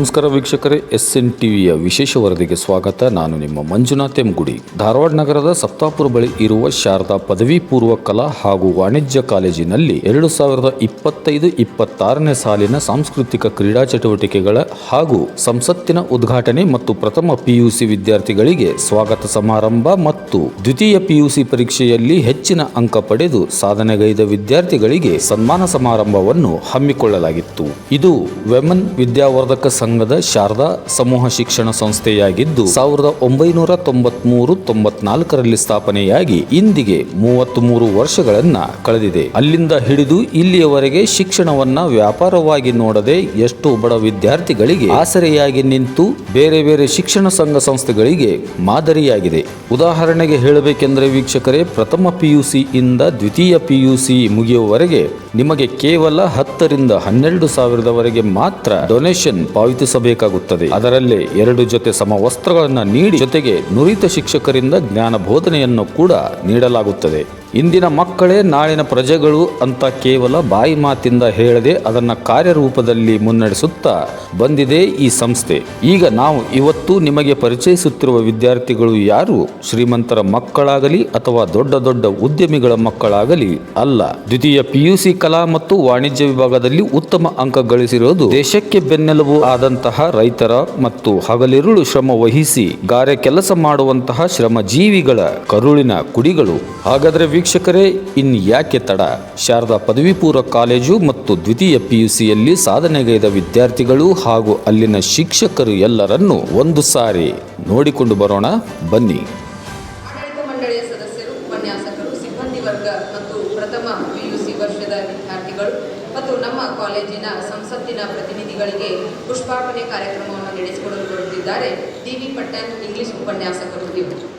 ನಮಸ್ಕಾರ ವೀಕ್ಷಕರೇ S N ಟಿವಿಯ ವಿಶೇಷ ವರದಿಗೆ ಸ್ವಾಗತ. ನಾನು ನಿಮ್ಮ ಮಂಜುನಾಥ್ ಎಂಗುಡಿ. ಧಾರವಾಡ ನಗರದ ಸಪ್ತಾಪುರ ಬಳಿ ಇರುವ ಶಾರದಾ ಪದವಿ ಪೂರ್ವ ಕಲಾ ಹಾಗೂ ವಾಣಿಜ್ಯ ಕಾಲೇಜಿನಲ್ಲಿ ಎರಡು ಸಾವಿರದ ಇಪ್ಪತ್ತೈದು ಇಪ್ಪತ್ತಾರನೇ ಸಾಲಿನ ಸಾಂಸ್ಕೃತಿಕ ಕ್ರೀಡಾ ಚಟುವಟಿಕೆಗಳ ಹಾಗೂ ಸಂಸತ್ತಿನ ಉದ್ಘಾಟನೆ ಮತ್ತು ಪ್ರಥಮ ಪಿಯುಸಿ ವಿದ್ಯಾರ್ಥಿಗಳಿಗೆ ಸ್ವಾಗತ ಸಮಾರಂಭ ಮತ್ತು ದ್ವಿತೀಯ ಪಿಯುಸಿ ಪರೀಕ್ಷೆಯಲ್ಲಿ ಹೆಚ್ಚಿನ ಅಂಕ ಪಡೆದು ಸಾಧನೆಗೈದ ವಿದ್ಯಾರ್ಥಿಗಳಿಗೆ ಸನ್ಮಾನ ಸಮಾರಂಭವನ್ನು ಹಮ್ಮಿಕೊಳ್ಳಲಾಗಿತ್ತು. ಇದು ವೆಮನ್ ವಿದ್ಯಾವರ್ಧಕ ಸಂಘದ ಶಾರದಾ ಸಮೂಹ ಶಿಕ್ಷಣ ಸಂಸ್ಥೆಯಾಗಿದ್ದು, ಸಾವಿರದ ಒಂಬೈನೂರ ತೊಂಬತ್ಮೂರು ತೊಂಬತ್ನಾಲ್ಕರಲ್ಲಿ ಸ್ಥಾಪನೆಯಾಗಿ ಇಂದಿಗೆ ಮೂವತ್ತ್ ಮೂರು ವರ್ಷಗಳನ್ನ ಕಳೆದಿದೆ. ಅಲ್ಲಿಂದ ಹಿಡಿದು ಇಲ್ಲಿಯವರೆಗೆ ಶಿಕ್ಷಣವನ್ನ ವ್ಯಾಪಾರವಾಗಿ ನೋಡದೆ ಎಷ್ಟು ಬಡ ವಿದ್ಯಾರ್ಥಿಗಳಿಗೆ ಆಸರೆಯಾಗಿ ನಿಂತು ಬೇರೆ ಬೇರೆ ಶಿಕ್ಷಣ ಸಂಘ ಸಂಸ್ಥೆಗಳಿಗೆ ಮಾದರಿಯಾಗಿದೆ. ಉದಾಹರಣೆಗೆ ಹೇಳಬೇಕೆಂದರೆ ವೀಕ್ಷಕರೇ, ಪ್ರಥಮ ಪಿಯುಸಿ ಇಂದ ದ್ವಿತೀಯ ಪಿಯುಸಿ ಮುಗಿಯುವವರೆಗೆ ನಿಮಗೆ ಕೇವಲ ಹತ್ತರಿಂದ ಹನ್ನೆರಡು ಸಾವಿರದವರೆಗೆ ಮಾತ್ರ ಡೊನೇಷನ್ ಪಾವತಿಸಬೇಕಾಗುತ್ತದೆ. ಅದರಲ್ಲೇ ಎರಡು ಜೊತೆ ಸಮವಸ್ತ್ರಗಳನ್ನು ನೀಡಿ ಜೊತೆಗೆ ನುರಿತ ಶಿಕ್ಷಕರಿಂದ ಜ್ಞಾನ ಬೋಧನೆಯನ್ನು ಕೂಡ ನೀಡಲಾಗುತ್ತದೆ. ಇಂದಿನ ಮಕ್ಕಳೇ ನಾಳಿನ ಪ್ರಜೆಗಳು ಅಂತ ಕೇವಲ ಬಾಯಿ ಮಾತಿಂದ ಹೇಳದೆ ಅದನ್ನು ಕಾರ್ಯರೂಪದಲ್ಲಿ ಮುನ್ನಡೆಸುತ್ತಾ ಬಂದಿದೆ ಈ ಸಂಸ್ಥೆ. ಈಗ ನಾವು ಇವತ್ತು ನಿಮಗೆ ಪರಿಚಯಿಸುತ್ತಿರುವ ವಿದ್ಯಾರ್ಥಿಗಳು ಯಾರು? ಶ್ರೀಮಂತರ ಮಕ್ಕಳಾಗಲಿ ಅಥವಾ ದೊಡ್ಡ ದೊಡ್ಡ ಉದ್ಯಮಿಗಳ ಮಕ್ಕಳಾಗಲಿ ಅಲ್ಲ. ದ್ವಿತೀಯ ಪಿಯುಸಿ ಕಲಾ ಮತ್ತು ವಾಣಿಜ್ಯ ವಿಭಾಗದಲ್ಲಿ ಉತ್ತಮ ಅಂಕ ಗಳಿಸಿರುವುದು ದೇಶಕ್ಕೆ ಬೆನ್ನೆಲುಬು ಆದಂತಹ ರೈತರ ಮತ್ತು ಹಗಲಿರುಳು ಶ್ರಮ ವಹಿಸಿ ಗಾರೆ ಕೆಲಸ ಮಾಡುವಂತಹ ಶ್ರಮಜೀವಿಗಳ ಕರುಳಿನ ಕುಡಿಗಳು. ಹಾಗಾದ್ರೆ ವೀಕ್ಷಕರೇ, ಇನ್ ಯಾಕೆ ತಡ? ಶಾರದಾ ಪದವಿ ಪೂರ್ವ ಕಾಲೇಜು ಮತ್ತು ದ್ವಿತೀಯ ಪಿಯುಸಿಯಲ್ಲಿ ಸಾಧನೆಗೈದ ವಿದ್ಯಾರ್ಥಿಗಳು ಹಾಗೂ ಅಲ್ಲಿನ ಶಿಕ್ಷಕರು ಎಲ್ಲರನ್ನೂ ಒಂದು ಸಾರಿ ನೋಡಿಕೊಂಡು ಬರೋಣ, ಬನ್ನಿ. ಆಡಳಿತ ಮಂಡಳಿಯ ಸದಸ್ಯರು, ಉಪನ್ಯಾಸಕರು, ಸಿಬ್ಬಂದಿ ವರ್ಗ ಮತ್ತು ಪ್ರಥಮ ಪಿಯುಸಿ ವರ್ಷದ ವಿದ್ಯಾರ್ಥಿಗಳು ಮತ್ತು ನಮ್ಮ ಕಾಲೇಜಿನ ಸಂಸತ್ತಿನ ಪ್ರತಿನಿಧಿಗಳಿಗೆ ಪುಷ್ಪಾರ್ಪಣೆ ಕಾರ್ಯಕ್ರಮವನ್ನು ನಡೆಸಿಕೊಡಲು ಬರುತ್ತಿದ್ದಾರೆ. ಡಿ ವಿ ಪಟ್ಟಣ್ ಇಂಗ್ಲಿಷ್ ಉಪನ್ಯಾಸಕರು ಇವರು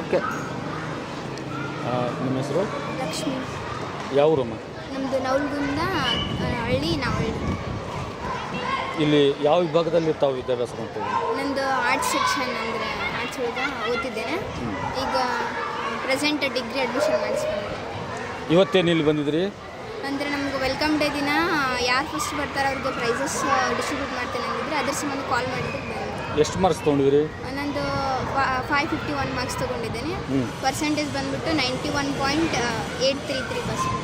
ಓಕೆ. ನಿಮ್ಮ ಹೆಸರು? ಲಕ್ಷ್ಮಿ. ಯಾವ ಊರಮ್ಮ? ನಮ್ಮದು ನವಲ್ಗುಂದ ಹಳ್ಳಿ ನಾವಳ್ಳಿ. ಇಲ್ಲಿ ಯಾವ ವಿಭಾಗದಲ್ಲಿ ತಾವು ವಿದ್ಯಾಭ್ಯಾಸ ಮಾಡ್ತಿದ್ದೀರಿ ನಂದು ಆರ್ಟ್ಸ್ ಸೆಕ್ಷನ್ ಅಂದರೆ ಆರ್ಟ್ಸ್ ಒಳಗೆ ಓದ್ತಿದ್ದೇನೆ. ಈಗ ಪ್ರೆಸೆಂಟ್ ಡಿಗ್ರಿ ಅಡ್ಮಿಷನ್ ಮಾಡಿಸ್ಕೊಂಡಿದ್ದೆ ಇವತ್ತೇನು ಇಲ್ಲಿ ಬಂದಿದ್ರಿ? ಅಂದರೆ ನಮ್ಗೆ ವೆಲ್ಕಮ್ ಡೇ ದಿನ ಯಾರು ಫಸ್ಟ್ ಬರ್ತಾರೆ ಅವ್ರಿಗೆ ಪ್ರೈಸಸ್ ಡಿಸ್ಟ್ರಿಬ್ಯೂಟ್ ಮಾಡ್ತೇನೆ ಅಂದಿದ್ರೆ ಅದ್ರ ಸಂಬಂಧ ಕಾಲ್ ಮಾಡಿದ್ರೆ ಬಂದೆ. ಎಷ್ಟು ಮಾರ್ಕ್ಸ್ ತೊಗೊಂಡಿದ್ರಿ ಫೈವ್ ಫಿಫ್ಟಿ ಒನ್ ಮಾರ್ಕ್ಸ್ ತೊಗೊಂಡಿದ್ದೇನೆ. ಪರ್ಸೆಂಟೇಜ್ ಬಂದ್ಬಿಟ್ಟು ninety one point eight three three percent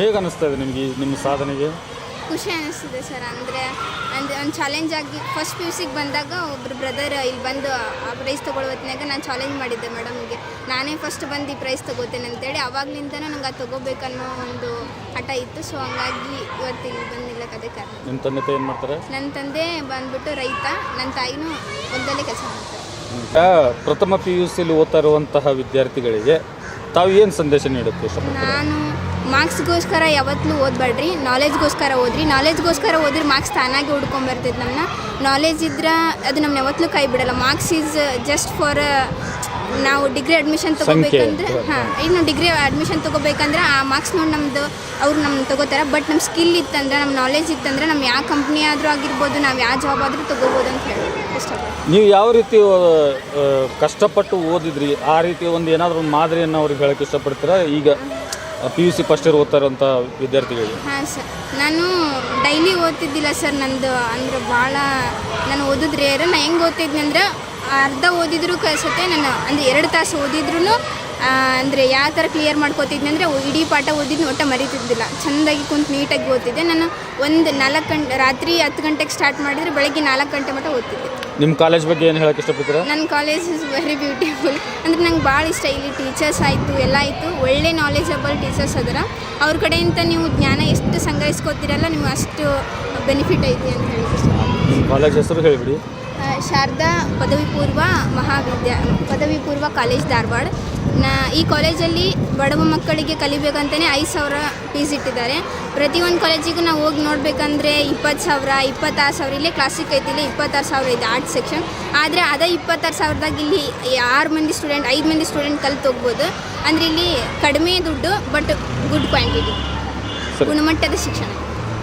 ಹೇಗೆ ಅನ್ನಿಸ್ತಾ ಇದೆ ನಿಮಗೆ ನಿಮ್ಮ ಸಾಧನೆಗೆ? ಖುಷಿ ಅನಿಸ್ತಿದೆ ಸರ್ ಅಂದರೆ ಅಂದರೆ ಒಂದು ಚಾಲೆಂಜ್ ಆಗಿ ಫಸ್ಟ್ ಪಿ ಯು ಸಿಗೆ ಬಂದಾಗ ಒಬ್ಬರು ಬ್ರದರ್ ಇಲ್ಲಿ ಬಂದು ಆ ಪ್ರೈಸ್ ತೊಗೊಳ್ಳೋ ಹೊತ್ನ್ಯಾಗ ನಾನು ಚಾಲೆಂಜ್ ಮಾಡಿದ್ದೆ ಮೇಡಮ್ಗೆ ನಾನೇ ಫಸ್ಟ್ ಬಂದು ಈ ಪ್ರೈಸ್ ತೊಗೋತೇನೆ ಅಂತೇಳಿ ಅವಾಗಲಿಂದನೂ ನಂಗೆ ಅದು ತೊಗೋಬೇಕನ್ನೋ ಒಂದು ಹಠ ಇತ್ತು. ಸೊ ಹಂಗಾಗಿ ಇವತ್ತು ಇಲ್ಲಿ ಬಂದಿಲ್ಲಕ್ಕೆ ಅದೇ ಕಾರಣ. ನಿಮ್ಮ ತಂದೆ ಏನು ಮಾಡ್ತಾರೆ? ನನ್ನ ತಂದೆ ಬಂದ್ಬಿಟ್ಟು ರೈತ ನನ್ನ ತಾಯಿನೂ ಒಂದಲ್ಲೇ ಕೆಲಸ ಮಾಡ್ತಾರೆ. ಪ್ರಥಮ ಪಿ ಯು ಸಿಲಿ ಓದ್ತಾ ಇರುವಂತಹ ವಿದ್ಯಾರ್ಥಿಗಳಿಗೆ ತಾವು ಏನು ಸಂದೇಶ ನೀಡುತ್ತೆ ಇಷ್ಟಪಡ್ತೀರಾ ನಾನು ಮಾರ್ಕ್ಸ್ಗೋಸ್ಕರ ಯಾವತ್ತೂ ಓದಬೇಡ್ರಿ. ನಾಲೆಜ್ಗೋಸ್ಕರ ಓದ್ರಿ. ನಾಲೆಜ್ಗೋಸ್ಕರ ಓದ್ರಿ ಮಾರ್ಕ್ಸ್ ತಾನಾಗಿ ಹುಡ್ಕೊಂಬರ್ತೈತೆ ನಮ್ಮನ್ನ ನಾಲೆಜ್ ಇದ್ರೆ ಅದು ನಮ್ಮನ್ನ ಯಾವತ್ತೂ ಕೈ ಬಿಡಲ್ಲ. ಮಾರ್ಕ್ಸ್ ಈಸ್ ಜಸ್ಟ್ ಫಾರ್ ನಾವು ಡಿಗ್ರಿ ಅಡ್ಮಿಷನ್ ತಗೋಬೇಕಂದ್ರೆ. ಹಾಂ ಇನ್ನು ಡಿಗ್ರಿ ಅಡ್ಮಿಷನ್ ತಗೋಬೇಕಂದ್ರೆ ಆ ಮಾರ್ಕ್ಸ್ ನೋಡಿ ನಮ್ಮದು ಅವ್ರು ನಮ್ಮ ತಗೋತಾರೆ. ಬಟ್ ನಮ್ಮ ಸ್ಕಿಲ್ ಇತ್ತಂದ್ರೆ ನಮ್ಮ ನಾಲೆಜ್ ಇತ್ತಂದ್ರೆ ನಮ್ಮ ಯಾವ ಕಂಪ್ನಿ ಆದರೂ ಆಗಿರ್ಬೋದು ನಾವು ಯಾವ ಜಾಬ್ ಆದರೂ ತಗೋಬೋದು ಅಂತ ಹೇಳಿ. ಇಷ್ಟಪಡ್ತೀನಿ ನೀವು ಯಾವ ರೀತಿ ಆ, ಕಷ್ಟಪಟ್ಟು ಓದಿದ್ರಿ ಆ ರೀತಿ ಒಂದು ಏನಾದರೂ ಒಂದು ಮಾದರಿಯನ್ನು ಅವ್ರಿಗೆ ಹೇಳಕ್ಕೆ ಇಷ್ಟಪಡ್ತೀರಾ? ಈಗ P U C first year ಓದ್ತಾ ಇರೋಂಥ ವಿದ್ಯಾರ್ಥಿಗಳಿಗೆ. ಹಾಂ ಸರ್. ನಾನು ಡೈಲಿ ಓದ್ತಿದ್ದಿಲ್ಲ ಸರ್. ನಂದು ಅಂದ್ರೆ ಭಾಳ ನಾನು ಓದಿದ್ ರೇರ್ ನಾನು ಹೆಂಗೆ ಓದ್ತಿದ್ನಿ ಅಂದ್ರೆ ಅರ್ಧ ಓದಿದ್ರು ಕಲಿಸುತ್ತೆ ನಾನು ಅಂದರೆ ಎರಡು ತಾಸು ಓದಿದ್ರು ಅಂದರೆ ಯಾವ ಥರ ಕ್ಲಿಯರ್ ಮಾಡ್ಕೋತಿದ್ನಿ ಅಂದರೆ ಇಡೀ ಪಾಠ ಓದಿದ್ನ ಒಟ್ಟ ಮರಿತಿದ್ದಿಲ್ಲ. ಚೆಂದಾಗಿ ಕುಂತು ನೀಟಾಗಿ ಓದ್ತಿದ್ದೆ. ನಾನು ಒಂದು ನಾಲ್ಕು ಗಂಟೆ ರಾತ್ರಿ ಹತ್ತು ಗಂಟೆಗೆ ಸ್ಟಾರ್ಟ್ ಮಾಡಿದರೆ ಬೆಳಗ್ಗೆ ನಾಲ್ಕು ಗಂಟೆ ಮಟ್ಟ ಓದ್ತಿದ್ದೆ. ನಿಮ್ಮ ಕಾಲೇಜ್ ಬಗ್ಗೆ ಏನು ಹೇಳಕ್ಕೆ ಇಷ್ಟಪಡ್ತೀರಾ? ನನ್ನ ಕಾಲೇಜ್ ಇಸ್ ವೆರಿ ಬ್ಯೂಟಿಫುಲ್ ಅಂದ್ರೆ ನಂಗೆ ಭಾಳ ಇಷ್ಟ ಇಲ್ಲಿ ಟೀಚರ್ಸ್ ಆಯಿತು ಎಲ್ಲ ಆಯಿತು. ಒಳ್ಳೆ ನಾಲೆಜಬಲ್ ಟೀಚರ್ಸ್ ಅದರ. ಅವ್ರ ಕಡೆಯಿಂದ ನೀವು ಜ್ಞಾನ ಎಷ್ಟು ಸಂಗ್ರಹಿಸ್ಕೋತೀರಲ್ಲ ನಿಮ್ಗೆ ಅಷ್ಟು ಬೆನಿಫಿಟ್ ಐತಿ ಅಂತ ಹೇಳಿ ನಿಮ್ಮ ಕಾಲೇಜ್ ಹೆಸರು ಹೇಳಿಬಿಡಿ. ಶಾರದಾ ಪದವಿ ಪೂರ್ವ ಮಹಾವಿದ್ಯಾ ಪದವಿ ಪೂರ್ವ ಕಾಲೇಜ್ ಧಾರವಾಡ. ನಾ ಈ ಕಾಲೇಜಲ್ಲಿ ಬಡವ ಮಕ್ಕಳಿಗೆ ಕಲಿಬೇಕಂತಲೇ ಐದು ಸಾವಿರ ಫೀಸ್ ಇಟ್ಟಿದ್ದಾರೆ. ಪ್ರತಿಯೊಂದು ಕಾಲೇಜಿಗೂ ನಾವು ಹೋಗಿ ನೋಡಬೇಕಂದ್ರೆ ಇಪ್ಪತ್ತು ಸಾವಿರ ಇಪ್ಪತ್ತಾರು ಸಾವಿರ ಇಲ್ಲೇ ಕ್ಲಾಸಿಕ್ ಐತಿ ಇಲ್ಲೇ ಇಪ್ಪತ್ತಾರು ಸಾವಿರ ಇದೆ ಆರ್ಟ್ಸ್ ಸೆಕ್ಷನ್ ಆದರೆ ಅದೇ ಇಪ್ಪತ್ತಾರು ಸಾವಿರದಾಗ ಇಲ್ಲಿ ಆರು ಮಂದಿ ಸ್ಟೂಡೆಂಟ್ ಐದು ಮಂದಿ ಸ್ಟೂಡೆಂಟ್ ಕಲ್ತು ಹೋಗ್ಬೋದು. ಅಂದರೆ ಇಲ್ಲಿ ಕಡಿಮೆ ದುಡ್ಡು ಬಟ್ ಗುಡ್ ಕ್ವಾಂಟಿಟಿ ಗುಣಮಟ್ಟದ ಶಿಕ್ಷಣ.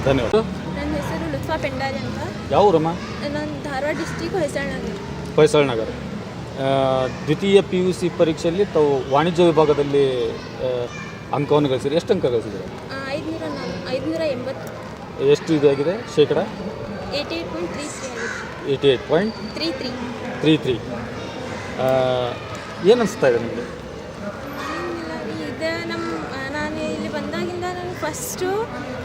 ಧನ್ಯವಾದ. ನನ್ನ ಹೆಸರು ಲುತ್ಫಾ ಪೆಂಡಾರಿ ಅಂತ. ಯಾವ ಊರಮ್ಮ? ನಾನು ಧಾರವಾಡ ಡಿಸ್ಟಿಕ್ ಹೊಯ್ಸಳ ನಗರ ದ್ವಿತೀಯ ಪಿ ಯು ಸಿ ಪರೀಕ್ಷೆಯಲ್ಲಿ ತಾವು ವಾಣಿಜ್ಯ ವಿಭಾಗದಲ್ಲಿ ಅಂಕವನ್ನು ಗಳಿಸಿದ್ರೆ. ಎಷ್ಟು ಅಂಕ ಗಳಿಸಿದ್ರೆ? ಐದುನೂರ ಐದುನೂರ ಎಂಬತ್ತು. ಎಷ್ಟು ಇದಾಗಿದೆ ಶೇಕಡ? Eighty eight point three three ಆಗಿದೆ eighty eight point three three. Three three. ಏನು ಅನಿಸ್ತಾ ಇದೆ ನಿಮಗೆ? ಇದು ನಮ್ಮ ನಾನು ಇಲ್ಲಿ ಬಂದಾಗಿಂದ ನಾನು ಫಸ್ಟು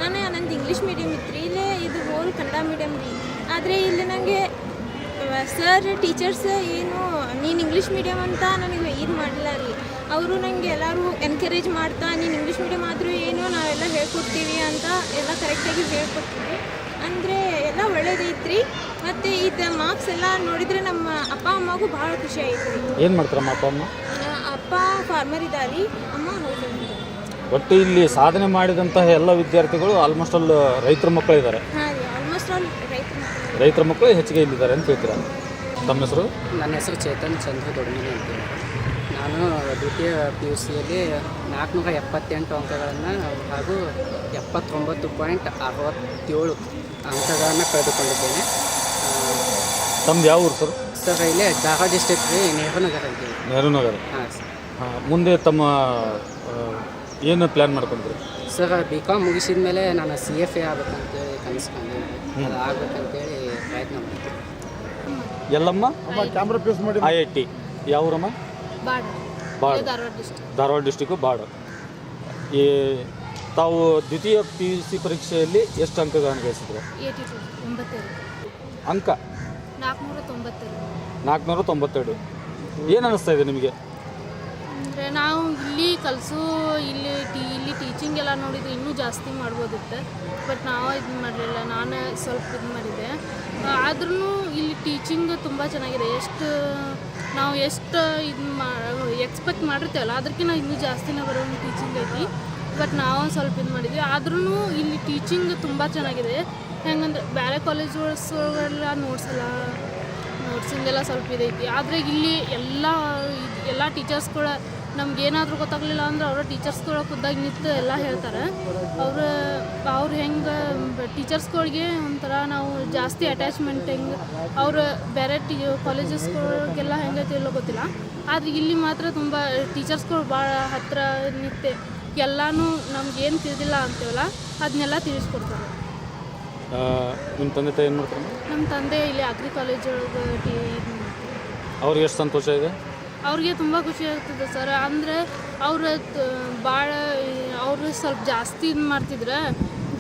ನಾನು ನಂದು ಇಂಗ್ಲೀಷ್ ಮೀಡಿಯಮ್ ಇತ್ತು ರೀ. ಇಲ್ಲೇ ಇದು ಹೋಲ್ ಕನ್ನಡ ಮೀಡಿಯಮ್ ರೀ. ಆದರೆ ಇಲ್ಲಿ ನನಗೆ ಸರ್ ಟೀಚರ್ಸ್ ಏನು ನೀನು ಇಂಗ್ಲೀಷ್ ಮೀಡಿಯಮ್ ಅಂತ ನನಗೆ ಇದು ಮಾಡಲ್ಲ ರೀ. ಅವರು ನನಗೆ ಎಲ್ಲರೂ ಎನ್ಕರೇಜ್ ಮಾಡ್ತಾ ನೀನು ಇಂಗ್ಲೀಷ್ ಮೀಡಿಯಮ್ ಆದರೂ ಏನು ನಾವೆಲ್ಲ ಹೇಳ್ಕೊಡ್ತೀವಿ ಅಂತ ಎಲ್ಲ ಕರೆಕ್ಟಾಗಿ ಹೇಳ್ಕೊಡ್ತೀವಿ ಅಂದರೆ ಎಲ್ಲ ಒಳ್ಳೇದೈತ್ರಿ. ಮತ್ತು ಇದು ಮಾರ್ಕ್ಸ್ ಎಲ್ಲ ನೋಡಿದರೆ ನಮ್ಮ ಅಪ್ಪ ಅಮ್ಮಗೂ ಭಾಳ ಖುಷಿ ಆಯ್ತು ಏನು ಮಾಡ್ತಾರಮ್ಮ ಅಪ್ಪ ಅಮ್ಮ? ಅಪ್ಪ ಫಾರ್ಮರ್ ಇದ್ದಾರೆ ಅಮ್ಮ ಒಟ್ಟು ಇಲ್ಲಿ ಸಾಧನೆ ಮಾಡಿದಂತಹ ಎಲ್ಲ ವಿದ್ಯಾರ್ಥಿಗಳು ಆಲ್ಮೋಸ್ಟ್ ಆಲ್ ರೈತರ ಮಕ್ಕಳಿದ್ದಾರೆ. ರೈತರು ಮಕ್ಕಳು ಹೆಚ್ಚಿಗೆ ಇಲ್ಲಿದ್ದಾರೆ ಅಂತ ಹೇಳ್ತೀರಾ? ತಮ್ಮ ಹೆಸರು? ನನ್ನ ಹೆಸರು ಚೇತನ್ ಚಂದ್ರ ದೊಡ್ಡ ಅಂತೇಳಿ ನಾನು ದ್ವಿತೀಯ ಪಿ ಯು ಸಿಯಲ್ಲಿ ನಾಲ್ಕುನೂರ ಎಪ್ಪತ್ತೆಂಟು ಅಂಕಗಳನ್ನು ಹಾಗೂ ಎಪ್ಪತ್ತೊಂಬತ್ತು ಪಾಯಿಂಟ್ ಅರವತ್ತೇಳು ಅಂಕಗಳನ್ನು ಪಡೆದುಕೊಂಡಿದ್ದೇನೆ ತಮ್ದು ಯಾವ ಊರು ಸರ್? ಸರ್ ಇಲ್ಲಿ ಧಾರವಾಡ ಡಿಸ್ಟಿಕ್ ರೀ ನೆಹರು ನಗರ ಅಂತೇಳಿ ನೆಹರು ನಗರ ಹಾಂ ಸರ್. ಹಾಂ ಮುಂದೆ ತಮ್ಮ ಏನು ಪ್ಲ್ಯಾನ್ ಮಾಡ್ಕೊಂಡ್ರಿ ಸರ್ ಬಿ ಕಾಮ್ ಮುಗಿಸಿದ ಮೇಲೆ ನಾನು ಸಿ ಎಫ್ ಎ ಆಗ್ಬೇಕಂತೇಳಿ ಕನಸ್ಕೊಂಡಿದ್ದೀನಿ ಅದು ಆಗ್ಬೇಕಂತೇಳಿ ಪ್ರಯತ್ನ ಮಾಡ್ತೀವಿ. ಎಲ್ಲಮ್ಮ? I I T. ಯಾವ ಊರಮ್ಮ ಬಾಡ ಧಾರವಾಡ ಡಿಸ್ಟಿಕ್ಕು ಬಾಡ ಈ ತಾವು ದ್ವಿತೀಯ ಪಿ ಯು ಸಿ ಪರೀಕ್ಷೆಯಲ್ಲಿ ಎಷ್ಟು ಅಂಕಗಳನ್ನು ಗಳಿಸಿದ್ರು? ಅಂಕ ನಾಲ್ಕುನೂರ ತೊಂಬತ್ತೆರಡು ನಾಲ್ಕುನೂರ ತೊಂಬತ್ತೆರಡು ಏನು ಅನ್ನಿಸ್ತಾ ಇದೆ ನಿಮಗೆ? ಅಂದರೆ ನಾವು ಇಲ್ಲಿ ಕಲಸು ಇಲ್ಲಿ ಟಿ ಇಲ್ಲಿ ಟೀಚಿಂಗ್ ಎಲ್ಲ ನೋಡಿದ್ರೆ ಇನ್ನೂ ಜಾಸ್ತಿ ಮಾಡ್ಬೋದಿತ್ತು. ಬಟ್ ನಾವು ಇದು ಮಾಡಲಿಲ್ಲ. ನಾನು ಸ್ವಲ್ಪ ಇದು ಮಾಡಿದ್ದೆ. ಆದ್ರೂ ಇಲ್ಲಿ ಟೀಚಿಂಗ್ ತುಂಬ ಚೆನ್ನಾಗಿದೆ. ಎಷ್ಟು, ನಾವು ಎಷ್ಟು ಇದು ಮಾ ಎಕ್ಸ್ಪೆಕ್ಟ್ ಮಾಡಿರ್ತೇವಲ್ಲ ಅದಕ್ಕಿಂತ ಇನ್ನೂ ಜಾಸ್ತಿನೇ ಬರೋ ಟೀಚಿಂಗ್ ಐತಿ. ಬಟ್ ನಾವು ಸ್ವಲ್ಪ ಇದು ಮಾಡಿದ್ವಿ. ಆದ್ರೂ ಇಲ್ಲಿ ಟೀಚಿಂಗ್ ತುಂಬ ಚೆನ್ನಾಗಿದೆ. ಹೆಂಗಂದ್ರೆ ಬೇರೆ ಕಾಲೇಜ್ಗಳೆಲ್ಲ ನೋಡ್ಸಲ್ಲ ನೋಟ್ಸಿಂದೆಲ್ಲ ಸ್ವಲ್ಪ ಇದೈತಿ ಆದರೆ ಇಲ್ಲಿ ಎಲ್ಲ ಎಲ್ಲ ಟೀಚರ್ಸ್ಗಳ ನಮ್ಗೆ ಏನಾದರೂ ಗೊತ್ತಾಗಲಿಲ್ಲ ಅಂದ್ರೆ ಅವರ ಟೀಚರ್ಸ್ಗಳ ಖುದ್ದಾಗಿ ನಿಂತು ಎಲ್ಲ ಹೇಳ್ತಾರೆ. ಅವರು ಅವ್ರು ಹೆಂಗೆ ಟೀಚರ್ಸ್ಗಳಿಗೆ ಒಂಥರ ನಾವು ಜಾಸ್ತಿ ಅಟ್ಯಾಚ್ಮೆಂಟ್ ಹೆಂಗೆ ಅವರು ಬೇರೆ ಟೀ ಕಾಲೇಜಸ್ಗಳಿಗೆಲ್ಲ ಹೆಂಗೆ ಇಲ್ಲೋ ಗೊತ್ತಿಲ್ಲ. ಆದರೆ ಇಲ್ಲಿ ಮಾತ್ರ ತುಂಬ ಟೀಚರ್ಸ್ಗಳು ಭಾಳ ಹತ್ತಿರ ನಿಂತೆ. ಎಲ್ಲನೂ ನಮ್ಗೇನು ಏನು ತಿಳಿದಿಲ್ಲ ಅಂತೀವಲ್ಲ ಅದನ್ನೆಲ್ಲ ತಿಳಿಸ್ಕೊಡ್ತಾರೆ. ನಿಮ್ಮ ತಂದೆ ತಾಯಿ ಏನು ಮಾಡ್ತಾರೆ? ನಮ್ಮ ತಂದೆ ಇಲ್ಲಿ ಅಗ್ರಿ ಕಾಲೇಜ್ ಒಳಗೆ ಟಿ ಅವ್ರಿಗೆ ಎಷ್ಟು ಸಂತೋಷ ಇದೆ? ಅವ್ರಿಗೆ ತುಂಬ ಖುಷಿ ಆಗ್ತದೆ ಸರ್. ಅಂದರೆ ಅವ್ರ ಭಾಳ ಅವರು ಸ್ವಲ್ಪ ಜಾಸ್ತಿ ಇದು ಮಾಡ್ತಿದ್ರೆ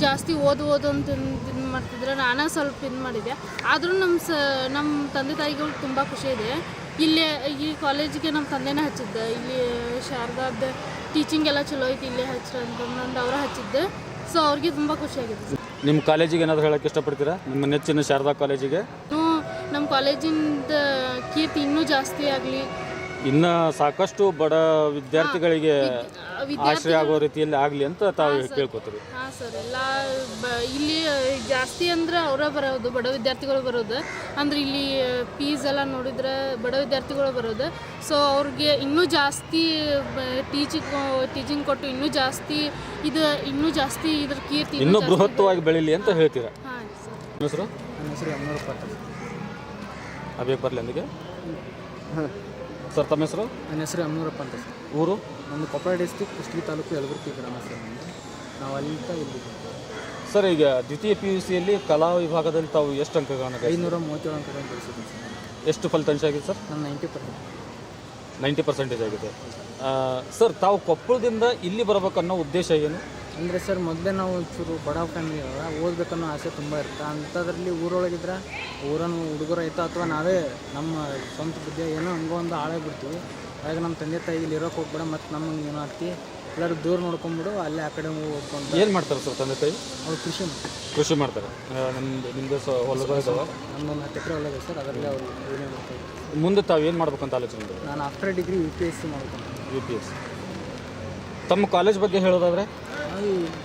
ಜಾಸ್ತಿ ಓದು ಓದು ಅಂತ ಇದು ಮಾಡ್ತಿದ್ರೆ ನಾನೇ ಸ್ವಲ್ಪ ಇದು ಮಾಡಿದೆ. ಆದರೂ ನಮ್ಮ ಸ ನಮ್ಮ ತಂದೆ ತಾಯಿಗಳು ತುಂಬ ಖುಷಿ ಇದೆ. ಇಲ್ಲೇ ಈ ಕಾಲೇಜಿಗೆ ನಮ್ಮ ತಂದೆನೇ ಹಚ್ಚಿದ್ದೆ. ಇಲ್ಲಿ ಶಾರದಾದ ಟೀಚಿಂಗ್ ಎಲ್ಲ ಚಲೋ ಐತಿ ಇಲ್ಲೇ ಹಚ್ಚಿರ ಅಂತಂದು ಅವರ ಹಚ್ಚಿದ್ದೆ. ಸೊ ಅವ್ರಿಗೆ ತುಂಬ ಖುಷಿ ಸರ್. ನಿಮ್ಮ ಕಾಲೇಜಿಗೆ ಏನಾದರೂ ಹೇಳೋಕ್ಕೆ ಇಷ್ಟಪಡ್ತೀರಾ? ನಿಮ್ಮ ನೆಚ್ಚಿನ ಶಾರದಾ ಕಾಲೇಜಿಗೆ? ನಮ್ಮ ಕಾಲೇಜಿಂದ ಕೀರ್ತಿ ಇನ್ನೂ ಜಾಸ್ತಿ ಆಗಲಿ ಇನ್ನು ಸಾಕಷ್ಟು ಬಡ ವಿದ್ಯಾರ್ಥಿಗಳಿಗೆ ವಿದ್ಯಾರ್ಥಿ ಆಶ್ರಯ ಆಗೋ ರೀತಿಯಲ್ಲಿ ಆಗಲಿ ಅಂತ ತಾವು ಕೇಳ್ಕೊತೀರಿ ಹಾಂ ಸರ್. ಎಲ್ಲ ಬ ಇಲ್ಲಿ ಜಾಸ್ತಿ ಅಂದ್ರೆ ಅವರೇ ಬರೋದು ಬಡ ವಿದ್ಯಾರ್ಥಿಗಳು ಬರೋದು. ಅಂದ್ರೆ ಇಲ್ಲಿ ಫೀಸ್ ಎಲ್ಲ ನೋಡಿದ್ರೆ ಬಡ ವಿದ್ಯಾರ್ಥಿಗಳು ಬರೋದು. ಸೊ ಅವ್ರಿಗೆ ಇನ್ನೂ ಜಾಸ್ತಿ ಟೀಚಿಂಗ್ ಟೀಚಿಂಗ್ ಕೊಟ್ಟು ಇನ್ನೂ ಜಾಸ್ತಿ ಇದು ಇನ್ನೂ ಜಾಸ್ತಿ ಇದ್ರ ಕೀರ್ತಿ ಇನ್ನೂ ಬೃಹತ್ವಾಗಿ ಬೆಳೀಲಿ ಅಂತ ಹೇಳ್ತೀರಾ? ಹಾಂ ಸರ್. ನಿಮ್ಮ ಹೆಸರು? ನನ್ನ ಹೆಸರು ಅಲ್ಲಿಗೆ ಸರ್ ತಮ್ಮ ಹೆಸರು? ನನ್ನ ಹೆಸರು ಎಮ್ನೂರಪ್ಪ ಅಂತ ಸರ್. ಊರು? ನಮ್ಮದು ಕೊಪ್ಪಳ ಡಿಸ್ಟಿಕ್ ಕುಷ್ಟಗಿ ತಾಲೂಕು ಯಲಬುರ್ಗಿ ಗ್ರಾಮ ಸರ್ ನಮ್ಮದು ನಾವು ಅಲ್ಲಿಂದ ಇಲ್ಲಿ ಸರ್ ಈಗ ದ್ವಿತೀಯ ಪಿ ಯು ಸಿಯಲ್ಲಿ ಕಲಾ ವಿಭಾಗದಲ್ಲಿ ತಾವು ಎಷ್ಟು ಅಂಕಗಳನ್ನು ಗಳಿಸಿದ್ರಿ? ಐನೂರ ಮೂವತ್ತೇಳು ಅಂಕಗಳನ್ನು ಗಳಿಸಿದ್ದೀನಿ ಸರ್ ಎಷ್ಟು ಫಲಿತಾಂಶ ಆಗಿದೆ ಸರ್? ನಾನು ನೈಂಟಿ ಪರ್ಸೆಂಟ್. ನೈಂಟಿ ಪರ್ಸೆಂಟೇಜ್ ಆಗಿದೆ. ಆ, ಸರ್ ತಾವು ಕೊಪ್ಪಳದಿಂದ ಇಲ್ಲಿ ಬರಬೇಕನ್ನೋ ಉದ್ದೇಶ ಏನು? ಅಂದರೆ ಸರ್ ಮೊದಲೇ ನಾವು ಒಂಚೂರು ಬಡ ಫ್ಯಾಮಿಲಿ ಅಲ್ಲ ಓದಬೇಕನ್ನೋ ಆಸೆ ತುಂಬ ಇರುತ್ತೆ. ಅಂಥದ್ರಲ್ಲಿ ಊರೊಳಗಿದ್ರೆ ಊರನ್ನು ಹುಡುಗರು ಆಯ್ತು ಅಥವಾ ನಾವೇ ನಮ್ಮ ಸ್ವಂತ ಬುದ್ಧಿ ಏನೋ ಹಂಗೋ ಒಂದು ಹಾಳೆ ಬಿಡ್ತೀವಿ. ಹಾಗಾಗಿ ನಮ್ಮ ತಂದೆ ತಾಯಿ ಇಲ್ಲಿ ಇರೋಕೆ ಹೋಗ್ಬೇಡ ಮತ್ತು ನಮಗೆ ಏನೋ ಆಗ್ತಿ. ಎಲ್ಲರೂ ದೂರ ನೋಡ್ಕೊಂಬಿಡು ಅಲ್ಲೇ ಆ ಕಡೆ ಹೋಗ್ಕೊಂಡು ಏನು ಮಾಡ್ತಾರೆ ಸರ್ ತಂದೆ ತಾಯಿ? ಅವ್ರು ಕೃಷಿ ಮಾಡ್ತಾರೆ. ಕೃಷಿ ಮಾಡ್ತಾರೆ. ಆ, ನಿಮ್ದು ನಿಮ್ಮದು ಸ ಹೊಲಗಳು ನಮ್ಮ ನಮ್ಮೊಂದು ಹತ್ತು ಎಕರೆ ಹೊಲ ಸರ್ ಅದರಲ್ಲಿ ಅವರು ಏನೇ ಮಾಡ್ತಾರೆ. ಮುಂದೆ ತಾವು ಏನು ಮಾಡ್ಬೇಕಂತ ಆಲೋಚನೆ ನಾನು after degree U P S C ಮಾಡ್ಕೊಂಡು ಯು ಪಿ ಎಸ್ ಸಿ ತಮ್ಮ ಕಾಲೇಜ್ ಬಗ್ಗೆ ಹೇಳೋದಾದ್ರೆ?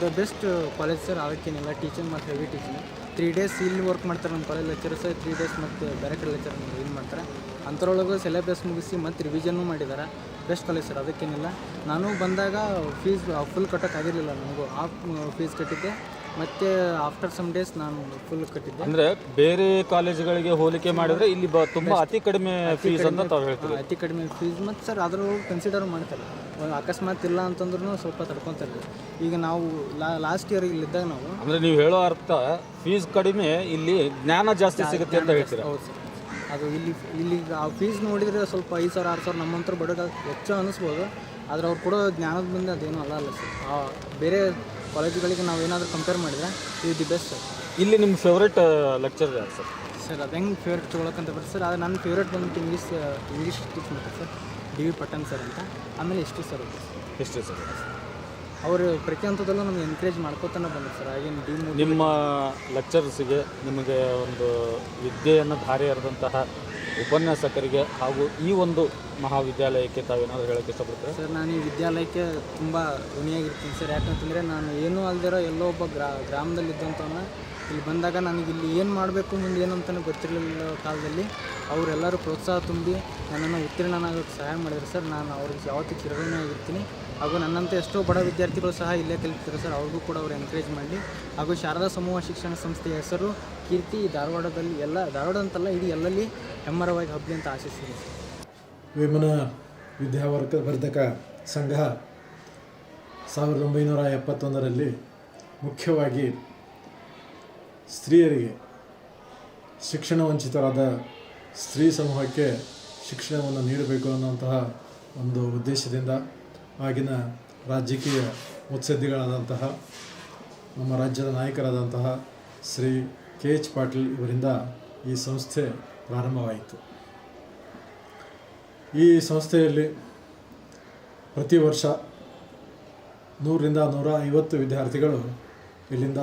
ದ ಬೆಸ್ಟ್ ಕಾಲೇಜ್ ಸರ್ ಅದಕ್ಕೇನಿಲ್ಲ ಟೀಚಿಂಗ್ ಮತ್ತು ಹೆವಿ ಟೀಚಿಂಗ್ ತ್ರೀ ಡೇಸ್ ಇಲ್ಲಿ ವರ್ಕ್ ಮಾಡ್ತಾರೆ ನಮ್ಮ ಕಾಲೇಜ್ ಲೆಕ್ಚರ್ಸ್ ತ್ರೀ ಡೇಸ್ ಮತ್ತು ಬೇರೆ ಕಡೆ ಲೆಕ್ಚರ್ ಇದು ಮಾಡ್ತಾರೆ. ಅಂಥರೊಳಗೆ ಸಿಲೆಬಸ್ ಮುಗಿಸಿ ಮತ್ತು ರಿವಿಷನ್ನು ಮಾಡಿದ್ದಾರೆ ಬೆಸ್ಟ್ ಕಾಲೇಜ್ ಸರ್ ಅದಕ್ಕೇನಿಲ್ಲ. ನಾನು ಬಂದಾಗ ಫೀಸ್ ಫುಲ್ ಕಟ್ಟೋಕ್ಕಾಗಿರಲಿಲ್ಲ ನನಗೂ ಆಫ್ ಫೀಸ್ ಕಟ್ಟಿದ್ದೆ. ಮತ್ತು ಆಫ್ಟರ್ ಸಮ್ ಡೇಸ್ ನಾನು ಫುಲ್ ಕಟ್ಟಿದ್ದೆ. ಅಂದ್ರೆ ಬೇರೆ ಕಾಲೇಜುಗಳಿಗೆ ಹೋಲಿಕೆ ಮಾಡಿದ್ರೆ ಇಲ್ಲಿ ಬ ತುಂಬ ಅತಿ ಕಡಿಮೆ ಫೀಸ್ ಅಂತ ತಾವು ಹೇಳ್ತೀರಿ. ಅತಿ ಕಡಿಮೆ ಫೀಸ್ ಮತ್ತು ಸರ್ ಅದ್ರೊಳಗೆ ಕನ್ಸಿಡರ್ ಮಾಡ್ತಾರೆ. ಒಂದು ಅಕಸ್ಮಾತ್ ಇಲ್ಲ ಅಂತಂದ್ರೂ ಸ್ವಲ್ಪ ತಡ್ಕೊತಾರೆ ಈಗ ನಾವು ಲಾಸ್ಟ್ ಇಯರ್ ಇಲ್ಲಿದ್ದಾಗ ನಾವು ಅಂದ್ರೆ ನೀವು ಹೇಳೋ ಅರ್ಥ ಫೀಸ್ ಕಡಿಮೆ ಇಲ್ಲಿ ಜ್ಞಾನ ಜಾಸ್ತಿ ಸಿಗುತ್ತೆ ಅಂತ ಹೇಳ್ತೀರಾ? ಹೌದು ಸರ್ ಅದು ಇಲ್ಲಿ ಇಲ್ಲಿ ಆ ಫೀಸ್ ನೋಡಿದರೆ ಸ್ವಲ್ಪ ಐದು ಸಾವಿರ ಆರು ಸಾವಿರ ನಮ್ಮಂತರ ಬಡಗ ಹೆಚ್ಚು ಅನಿಸ್ಬೋದು. ಆದರೆ ಅವ್ರು ಕೊಡೋ ಜ್ಞಾನದ ಮುಂದೆ ಅದೇನೂ ಅಲ್ಲ ಅಲ್ಲ ಸರ್ ಆ ಬೇರೆ ಕಾಲೇಜುಗಳಿಗೆ ನಾವು ಏನಾದರೂ ಕಂಪೇರ್ ಮಾಡಿದರೆ ಇದು ದಿ ಬೆಸ್ಟ್ ಸರ್ ಇಲ್ಲಿ ನಿಮ್ಮ ಫೇವ್ರೇಟ್ ಲೆಕ್ಚರ್ ಯಾರು ಸರ್? ಸರ್ ಅದು ಹೆಂಗೆ ಫೇವ್ರೇಟ್ ತೊಗೊಳಕ್ಕಂತ ಬರ್ತದೆ ಸರ್ ಅದು ನನ್ನ ಫೇವ್ರೇಟ್ ಬಂದ್ಬಿಟ್ಟು ಇಂಗ್ಲೀಷ್ ಇಂಗ್ಲೀಷ್ ಟೀಚ್ ಮಾಡ್ತಾರೆ sir D V Pattan sir ಅಂತ. ಆಮೇಲೆ ಎಷ್ಟು ಸರ್ ಹಿಸ್ಟ್ರಿ ಸರ್ ಅವರು ಪ್ರತಿ ಹಂತದಲ್ಲೂ ನಮ್ಗೆ ಎನ್ಕರೇಜ್ ಮಾಡ್ಕೋತಾನೆ ಬಂದ್ರು ಸರ್. ಹಾಗೇನು ಡಿ ನಿಮ್ಮ ಲೆಕ್ಚರ್ಸ್ಗೆ ನಿಮಗೆ ಒಂದು ವಿದ್ಯೆಯನ್ನು ಧಾರೆ ಎರೆದಂತಹ ಉಪನ್ಯಾಸಕರಿಗೆ ಹಾಗೂ ಈ ಒಂದು ಮಹಾವಿದ್ಯಾಲಯಕ್ಕೆ ತಾವೇನಾದರೂ ಹೇಳೋಕ್ಕೆ ಇಷ್ಟಪಡ್ತೀರಾ? ಸರ್ ನಾನು ಈ ವಿದ್ಯಾಲಯಕ್ಕೆ ತುಂಬ ಋಣಿಯಾಗಿರ್ತೀನಿ ಸರ್. ಯಾಕಂತಂದರೆ ನಾನು ಏನೂ ಅಲ್ದಿರೋ ಎಲ್ಲೋ ಒಬ್ಬ ಗ್ರಾ ಗ್ರಾಮದಲ್ಲಿದ್ದಂಥವನ್ನ ಇಲ್ಲಿ ಬಂದಾಗ ನನಗೆ ಇಲ್ಲಿ ಏನು ಮಾಡಬೇಕು ಮುಂದೆ ಏನು ಅಂತಲೂ ಗೊತ್ತಿರಲಿಲ್ಲ ಕಾಲದಲ್ಲಿ. ಅವರೆಲ್ಲರೂ ಪ್ರೋತ್ಸಾಹ ತುಂಬಿ ನನ್ನನ್ನು ಉತ್ತೀರ್ಣನಾಗೋಕ್ಕೆ ಸಹಾಯ ಮಾಡಿದ್ರು ಸರ್. ನಾನು ಅವ್ರಿಗೆ ಯಾವತ್ತೂ ಚಿರಋಣಿಯಾಗಿರ್ತೀನಿ ಹಾಗೂ ನನ್ನಂಥ ಎಷ್ಟೋ ಬಡ ವಿದ್ಯಾರ್ಥಿಗಳು ಸಹ ಇಲ್ಲೇ ಕಲಿತಾರೆ ಸರ್. ಅವ್ರಿಗೂ ಕೂಡ ಅವರು ಎನ್ಕರೇಜ್ ಮಾಡಿ. ಹಾಗೂ ಶಾರದಾ ಸಮೂಹ ಶಿಕ್ಷಣ ಸಂಸ್ಥೆಯ ಹೆಸರು ಕೀರ್ತಿ ಧಾರವಾಡದಲ್ಲಿ ಎಲ್ಲ, ಧಾರವಾಡ ಅಂತಲ್ಲ, ಇಡೀ ಎಲ್ಲಲ್ಲಿ ಹೆಮ್ಮರವಾಗಿ ಹಬ್ಬಲಿ ಅಂತ ಆಶಿಸ್ತೀನಿ. ವಿಮನ ವಿದ್ಯಾವರ್ಗ ವರ್ಧಕ ಸಂಘ ಸಾವಿರದ ಒಂಬೈನೂರ ಎಪ್ಪತ್ತೊಂದರಲ್ಲಿ ಮುಖ್ಯವಾಗಿ ಸ್ತ್ರೀಯರಿಗೆ ಶಿಕ್ಷಣ ವಂಚಿತರಾದ ಸ್ತ್ರೀ ಸಮೂಹಕ್ಕೆ ಶಿಕ್ಷಣವನ್ನು ನೀಡಬೇಕು ಅನ್ನುವಂತಹ ಒಂದು ಉದ್ದೇಶದಿಂದ ಆಗಿನ ರಾಜಕೀಯ ಮುತ್ಸದ್ದಿಗಳಾದಂತಹ ನಮ್ಮ ರಾಜ್ಯದ ನಾಯಕರಾದಂತಹ ಶ್ರೀ ಕೆ ಎಚ್ ಪಾಟೀಲ್ ಇವರಿಂದ ಈ ಸಂಸ್ಥೆ ಪ್ರಾರಂಭವಾಯಿತು. ಈ ಸಂಸ್ಥೆಯಲ್ಲಿ ಪ್ರತಿ ವರ್ಷ ನೂರರಿಂದ ನೂರ ಐವತ್ತು ವಿದ್ಯಾರ್ಥಿಗಳು ಇಲ್ಲಿಂದ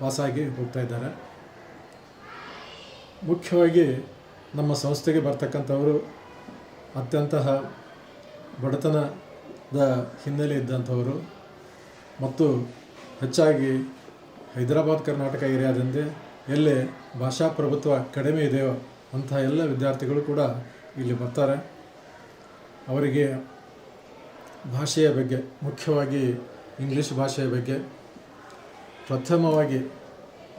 ಪಾಸಾಗಿ ಹೋಗ್ತಾ ಇದ್ದಾರೆ. ಮುಖ್ಯವಾಗಿ ನಮ್ಮ ಸಂಸ್ಥೆಗೆ ಬರ್ತಕ್ಕಂಥವರು ಅತ್ಯಂತ ಬಡತನದ ಹಿನ್ನೆಲೆ ಇದ್ದಂಥವರು ಮತ್ತು ಹೆಚ್ಚಾಗಿ ಹೈದರಾಬಾದ್ ಕರ್ನಾಟಕ ಏರಿಯಾದಿಂದ ಎಲ್ಲೇ ಭಾಷಾ ಪ್ರಭುತ್ವ ಕಡಿಮೆ ಇದೆಯೋ ಅಂತಹ ಎಲ್ಲ ವಿದ್ಯಾರ್ಥಿಗಳು ಕೂಡ ಇಲ್ಲಿ ಬರ್ತಾರೆ. ಅವರಿಗೆ ಭಾಷೆಯ ಬಗ್ಗೆ, ಮುಖ್ಯವಾಗಿ ಇಂಗ್ಲೀಷ್ ಭಾಷೆಯ ಬಗ್ಗೆ ಪ್ರಥಮವಾಗಿ